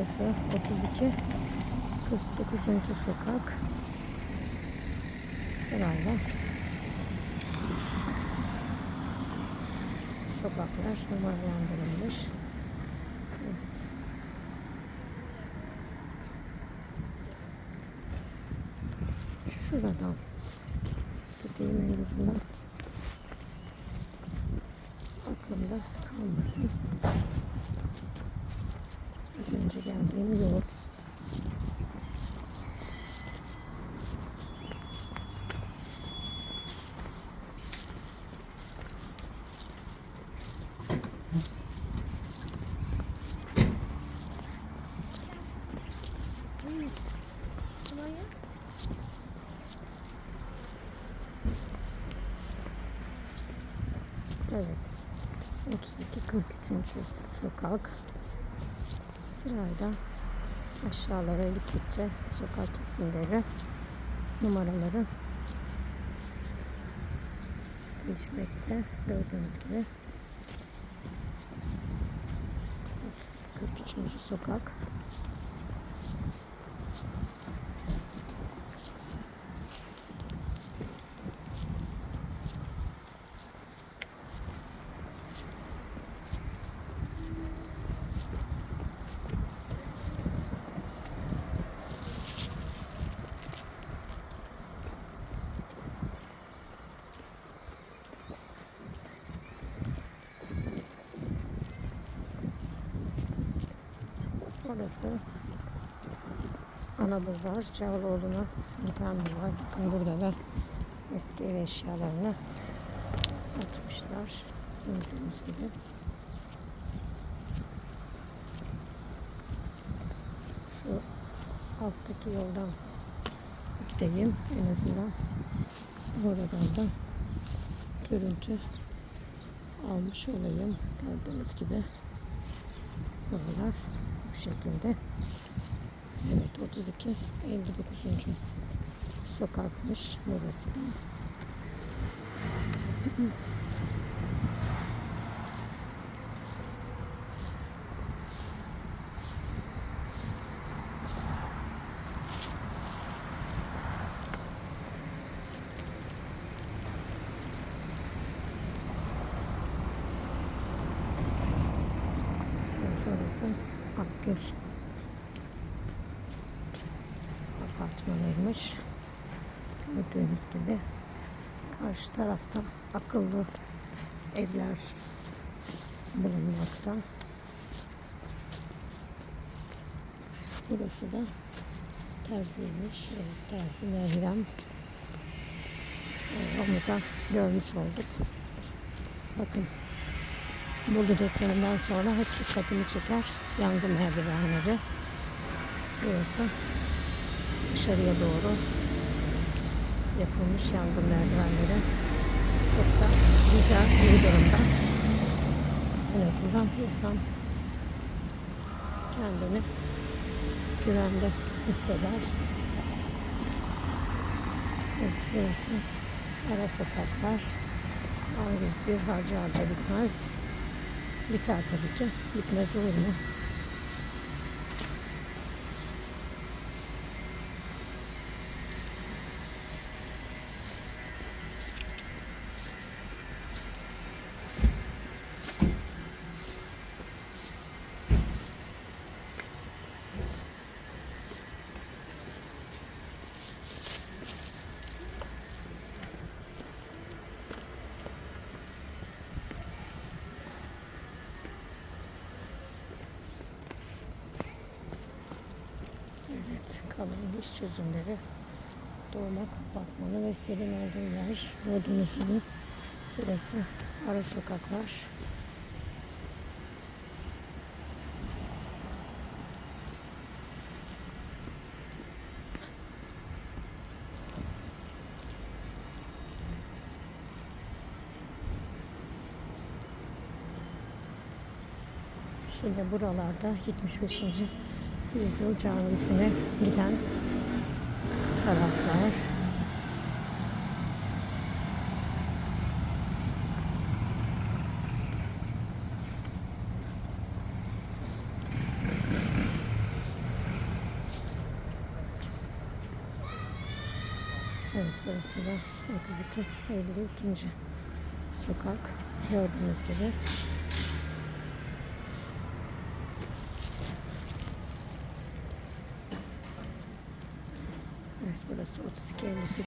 Burası 32 49. sokak. Sırayla sokaklar numaralandırılmış. Evet. Şuradan gideyim en azından. Aklımda kalmasın. Az önce geldiğim yol. Evet. 32 43. sokak. Sırayla aşağılara gittikçe sokak isimleri, numaraları değişmekte. Gördüğünüz gibi. 32 43. sokak. Orası ana bulvar. Cağaloğlu'na giden bulvar. Bakın burada da eski ev eşyalarını atmışlar. Gördüğünüz gibi. Şu alttaki yoldan gideyim. En azından oradan da görüntü almış olayım. Gördüğünüz gibi buralar bu şekilde. Evet 32 59. sokakmış burası. Evet orası Akgül apartmanıymış. Gördüğünüz gibi karşı tarafta akıllı evler bulunmakta. Burası da terziymiş. Evet, terzi Meryem. Ee, Onu da görmüş olduk. Bakın Bolu depreminden sonra hep dikkatimi çeker yangın merdivenleri. Burası dışarıya doğru yapılmış yangın merdivenleri. Çok da güzel bir durumda. En azından insan kendini güvende hisseder. Evet, burası ara sokaklar. A101 harcı harca bitmez. Biter tabii ki. Bitmez olur mu? Evet, kalan iş çözümleri doğma kapatmalı ve steril olduğu yer. Gördüğünüz gibi burası ara sokaklar. Şimdi buralarda 75. Yüzyıl Camisi'ne giden taraflar. Evet burası da 32 Eylül 2. sokak gördüğünüz gibi 32 58